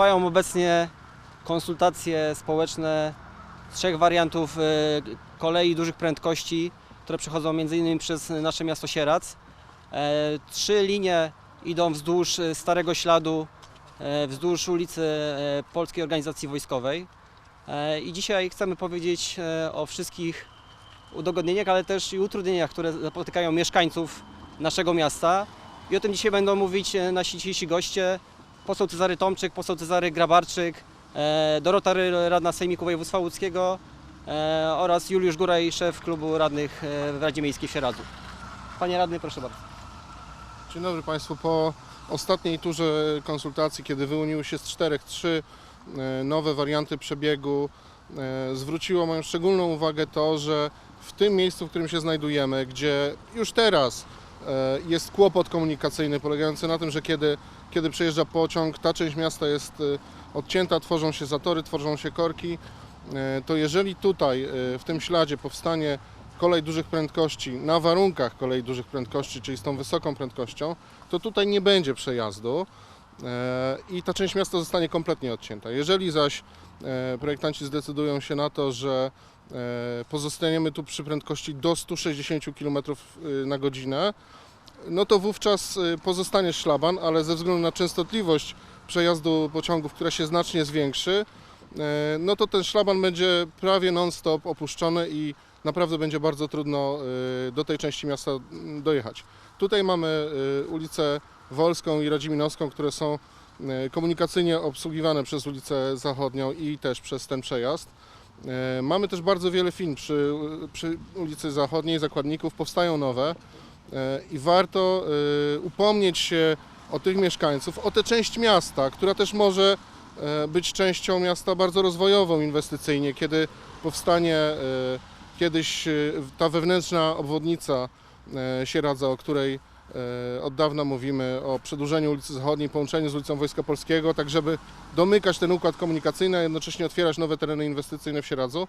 Trwają obecnie konsultacje społeczne trzech wariantów e, kolei dużych prędkości, które przechodzą m.in. przez nasze miasto Sieradz. E, Trzy linie idą wzdłuż e, Starego Śladu, e, wzdłuż ulicy e, Polskiej Organizacji Wojskowej. I dzisiaj chcemy powiedzieć o wszystkich udogodnieniach, ale też i utrudnieniach, które napotykają mieszkańców naszego miasta. I o tym dzisiaj będą mówić nasi dzisiejsi goście. Poseł Cezary Tomczyk, poseł Cezary Grabarczyk, e, Dorota radna Sejmiku Województwa Łódzkiego e, oraz Juliusz Góraj, szef klubu radnych e, w Radzie Miejskiej w Sieradzu. Panie radny, proszę bardzo. Dzień dobry Państwu. Po ostatniej turze konsultacji, kiedy wyłoniły się z czterech trzy nowe warianty przebiegu, zwróciło moją szczególną uwagę to, że w tym miejscu, w którym się znajdujemy, gdzie już teraz jest kłopot komunikacyjny polegający na tym, że kiedy, kiedy przejeżdża pociąg, ta część miasta jest e, odcięta, tworzą się zatory, tworzą się korki, e, to jeżeli tutaj e, w tym śladzie powstanie kolej dużych prędkości na warunkach kolei dużych prędkości, czyli z tą wysoką prędkością, to tutaj nie będzie przejazdu i ta część miasta zostanie kompletnie odcięta. Jeżeli zaś projektanci zdecydują się na to, że pozostaniemy tu przy prędkości do 160 km na godzinę, no to wówczas e, pozostanie szlaban, ale ze względu na częstotliwość przejazdu pociągów, która się znacznie zwiększy, e, no to ten szlaban będzie prawie non-stop opuszczony i naprawdę będzie bardzo trudno y, do tej części miasta mm, dojechać. Tutaj mamy y, ulicę Wolską i Radziminowską, które są y, komunikacyjnie obsługiwane przez ulicę Zachodnią i też przez ten przejazd. Y, Mamy też bardzo wiele firm przy, przy ulicy Zachodniej, zakładników, powstają nowe y, i warto y, upomnieć się o tych mieszkańców, o tę część miasta, która też może y, być częścią miasta bardzo rozwojową inwestycyjnie, kiedy powstanie Kiedyś ta wewnętrzna obwodnica e, Sieradza, o której e, od dawna mówimy, o przedłużeniu ulicy Zachodniej, połączeniu z ulicą Wojska Polskiego, tak żeby domykać ten układ komunikacyjny, a jednocześnie otwierać nowe tereny inwestycyjne w Sieradzu, e,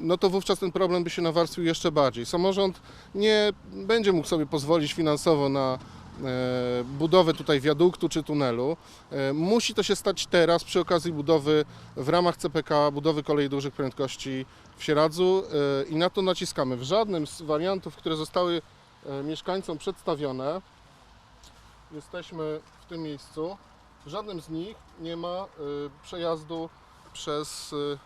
no to wówczas ten problem by się nawarstwił jeszcze bardziej. Samorząd nie będzie mógł sobie pozwolić finansowo na e, budowę tutaj wiaduktu czy tunelu. E, Musi to się stać teraz przy okazji budowy w ramach CPK, budowy kolei dużych prędkości w Sieradzu e, i na to naciskamy. W żadnym z wariantów, które zostały e, mieszkańcom przedstawione, jesteśmy w tym miejscu, w żadnym z nich nie ma e, przejazdu przez e, e,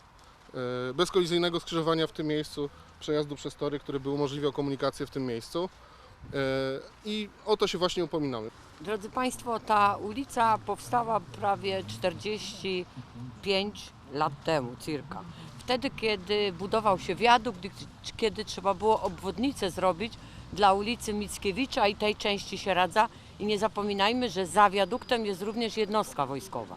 bezkolizyjnego skrzyżowania w tym miejscu, przejazdu przez tory, który by umożliwiał komunikację w tym miejscu. E, I o to się właśnie upominamy. Drodzy Państwo, ta ulica powstała prawie 45 lat temu, circa. Wtedy, kiedy budował się wiadukt, kiedy trzeba było obwodnicę zrobić dla ulicy Mickiewicza i tej części Sieradza. I nie zapominajmy, że za wiaduktem jest również jednostka wojskowa.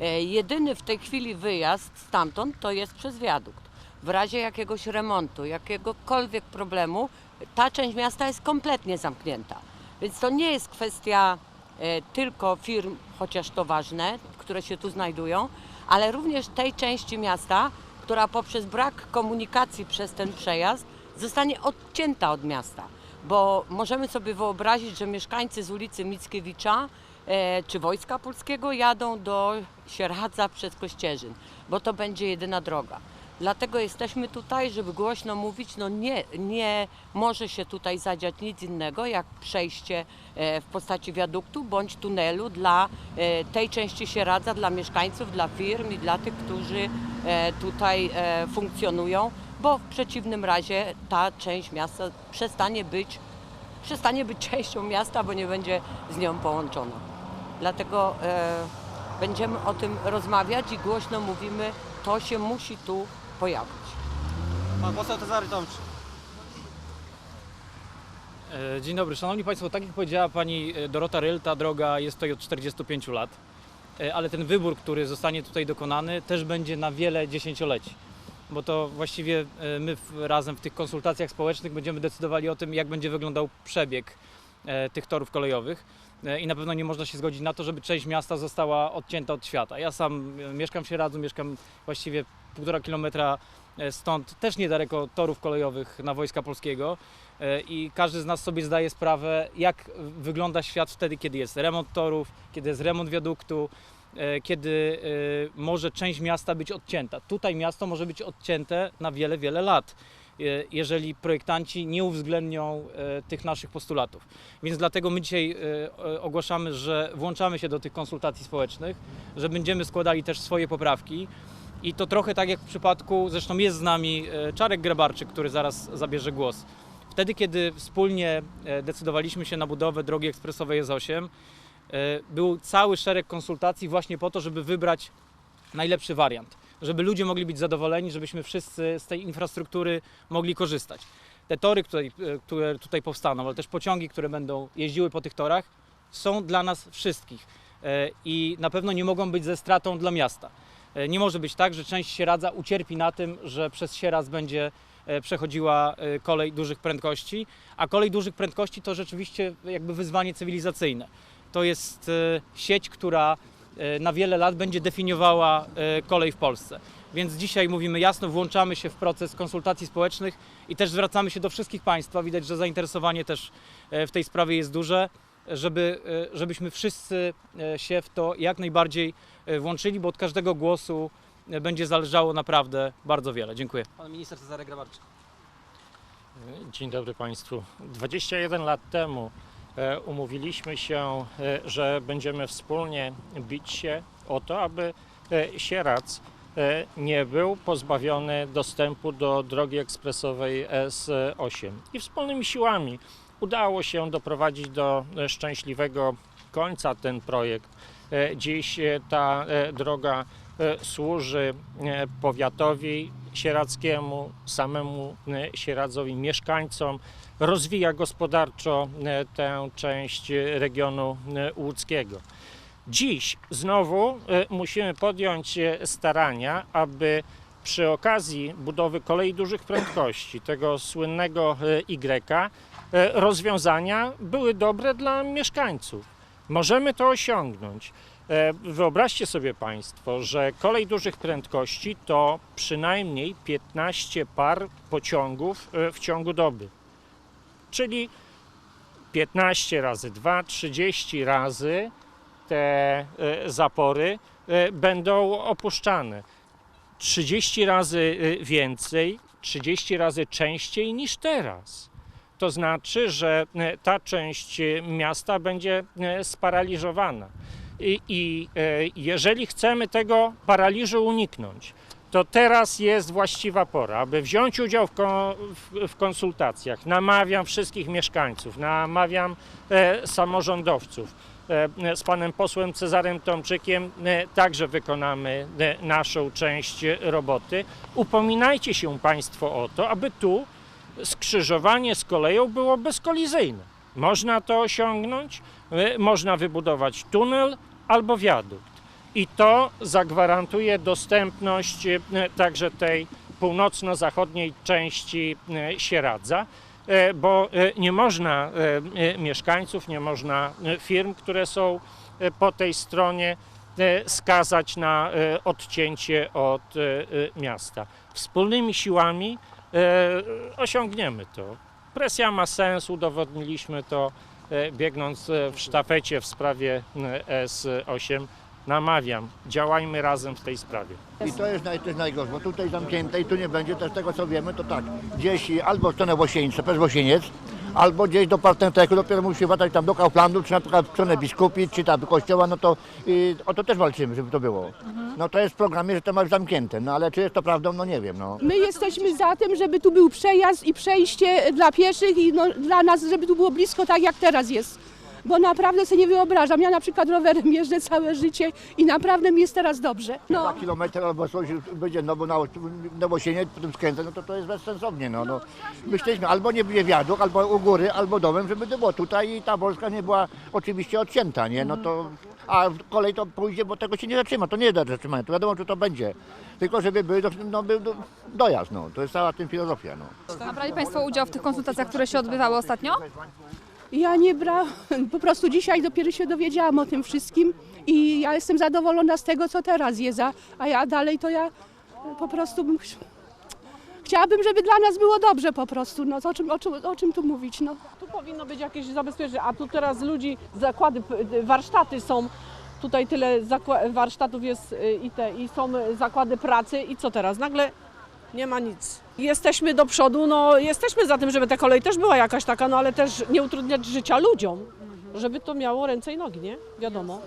E, Jedyny w tej chwili wyjazd stamtąd to jest przez wiadukt. W razie jakiegoś remontu, jakiegokolwiek problemu, ta część miasta jest kompletnie zamknięta. Więc to nie jest kwestia e, tylko firm, chociaż to ważne, które się tu znajdują, ale również tej części miasta, która poprzez brak komunikacji przez ten przejazd zostanie odcięta od miasta. Bo możemy sobie wyobrazić, że mieszkańcy z ulicy Mickiewicza czy Wojska Polskiego jadą do Sieradza przez Kościerzyn, bo to będzie jedyna droga. Dlatego jesteśmy tutaj, żeby głośno mówić, no nie, nie może się tutaj zadziać nic innego jak przejście e, w postaci wiaduktu bądź tunelu dla e, tej części Sieradza, dla mieszkańców, dla firm i dla tych, którzy e, tutaj e, funkcjonują, bo w przeciwnym razie ta część miasta przestanie być, przestanie być częścią miasta, bo nie będzie z nią połączona. Dlatego e, będziemy o tym rozmawiać i głośno mówimy, to się musi tu pojawić. Pan poseł Cezary Tomczyk. E, Dzień dobry, Szanowni Państwo. Tak jak powiedziała Pani e, Dorota Ryl, ta droga jest tutaj od 45 lat, E, ale ten wybór, który zostanie tutaj dokonany, też będzie na wiele dziesięcioleci. Bo to właściwie my razem w tych konsultacjach społecznych będziemy decydowali o tym, jak będzie wyglądał przebieg tych torów kolejowych. E, I na pewno nie można się zgodzić na to, żeby część miasta została odcięta od świata. Ja sam e, mieszkam w Sieradzu, mieszkam właściwie półtora kilometra e, stąd, też niedaleko torów kolejowych na Wojska Polskiego. E, i każdy z nas sobie zdaje sprawę, jak wygląda świat wtedy, kiedy jest remont torów, kiedy jest remont wiaduktu, e, kiedy e, może część miasta być odcięta. Tutaj miasto może być odcięte na wiele, wiele lat, e, jeżeli projektanci nie uwzględnią e, tych naszych postulatów. Więc dlatego my dzisiaj e, e, ogłaszamy, że włączamy się do tych konsultacji społecznych, że będziemy składali też swoje poprawki. I to trochę tak jak w przypadku, zresztą jest z nami e, Czarek Grabarczyk, który zaraz zabierze głos. Wtedy, kiedy wspólnie e, decydowaliśmy się na budowę drogi ekspresowej S8, e, był cały szereg konsultacji właśnie po to, żeby wybrać najlepszy wariant, żeby ludzie mogli być zadowoleni, żebyśmy wszyscy z tej infrastruktury mogli korzystać. Te tory, które, e, które tutaj powstaną, ale też pociągi, które będą jeździły po tych torach, są dla nas wszystkich e, i na pewno nie mogą być ze stratą dla miasta. E, Nie może być tak, że część Sieradza ucierpi na tym, że przez Sieradz będzie przechodziła kolej dużych prędkości, a kolej dużych prędkości to rzeczywiście jakby wyzwanie cywilizacyjne. To jest sieć, która na wiele lat będzie definiowała e, kolej w Polsce. Więc dzisiaj mówimy jasno, włączamy się w proces konsultacji społecznych i też zwracamy się do wszystkich Państwa. Widać, że zainteresowanie też e, w tej sprawie jest duże, żeby, e, żebyśmy wszyscy e, się w to jak najbardziej e, włączyli, bo od każdego głosu e, będzie zależało naprawdę bardzo wiele. Dziękuję. Pan minister Cezary Grabarczyk. Dzień dobry Państwu. 21 lat temu e, umówiliśmy się, e, że będziemy wspólnie bić się o to, aby e, Sieradz e, nie był pozbawiony dostępu do drogi ekspresowej S8. I wspólnymi siłami udało się doprowadzić do e, szczęśliwego końca ten projekt. E, Dziś e, ta e, droga e, służy e, powiatowi sieradzkiemu, samemu e, Sieradzowi, mieszkańcom, rozwija gospodarczo e, tę część regionu e, łódzkiego. Dziś znowu musimy podjąć starania, aby przy okazji budowy kolei dużych prędkości, tego słynnego Y, rozwiązania były dobre dla mieszkańców. Możemy to osiągnąć. E, Wyobraźcie sobie Państwo, że kolej dużych prędkości to przynajmniej 15 par pociągów e, w ciągu doby. Czyli 15 razy 2, 30 razy te e, zapory będą opuszczane. 30 razy więcej, 30 razy częściej niż teraz. To znaczy, że ta część miasta będzie sparaliżowana. I, i e, jeżeli chcemy tego paraliżu uniknąć, to teraz jest właściwa pora, aby wziąć udział w, ko- w, w konsultacjach. Namawiam wszystkich mieszkańców, namawiam e, samorządowców. E, z panem posłem Cezarem Tomczykiem e, także wykonamy naszą część roboty. Upominajcie się Państwo o to, aby tu skrzyżowanie z koleją było bezkolizyjne. Można to osiągnąć, e, można wybudować tunel albo wiadukt. I to zagwarantuje dostępność e, także tej północno-zachodniej części e, Sieradza, bo nie można mieszkańców, nie można firm, które są po tej stronie, skazać na odcięcie od miasta. Wspólnymi siłami osiągniemy to. Presja ma sens, udowodniliśmy to e, biegnąc e, w sztafecie w sprawie e, S8. Namawiam, działajmy razem w tej sprawie. I to jest, naj, to jest najgorsze, bo tutaj zamknięte i tu nie będzie, też tego co wiemy, to tak, gdzieś albo w stronę Łosieńca, przez Łosieniec, albo gdzieś do Partenteku, dopiero musi latać tam do Kauflandu, czy na przykład w stronę Biskupi, czy tam do kościoła, no to y, o to też walczymy, żeby to było. No to jest w programie, że to ma być zamknięte, no ale czy jest to prawdą, no nie wiem, no. My jesteśmy za tym, żeby tu był przejazd i przejście dla pieszych i no, dla nas, żeby tu było blisko tak jak teraz jest. Bo naprawdę sobie nie wyobrażam. Ja na przykład rowerem jeżdżę całe życie i naprawdę mi jest teraz dobrze. No. Dwa kilometry albo coś będzie, no bo na, na Łosieniec, potem skręcę, no to to jest bezsensownie, no. no. Myśleliśmy, albo nie będzie wiaduk, albo u góry, albo domem, żeby to było tutaj i ta Polska nie była oczywiście odcięta, nie, no to... A kolej to pójdzie, bo tego się nie zatrzyma, to nie jest do zatrzymania, to wiadomo, czy to będzie. Tylko żeby był, no, był do, dojazd, no. To jest cała tym filozofia, no. A brali Państwo udział w tych konsultacjach, które się odbywały ostatnio? Ja nie brałam, po prostu dzisiaj dopiero się dowiedziałam o tym wszystkim i ja jestem zadowolona z tego, co teraz jest, a, ja dalej to ja po prostu bym... ch- Chciałabym, żeby dla nas było dobrze po prostu, no o czym, o czym, o czym tu mówić, no. Tu powinno być jakieś zabezpieczenie, a tu teraz ludzi, zakłady, warsztaty są tutaj tyle warsztatów jest y, i, te, i są zakłady pracy i co teraz? Nagle nie ma nic. Jesteśmy do przodu, no jesteśmy za tym, żeby ta kolej też była jakaś taka, no ale też nie utrudniać życia ludziom, żeby to miało ręce i nogi, nie? Wiadomo.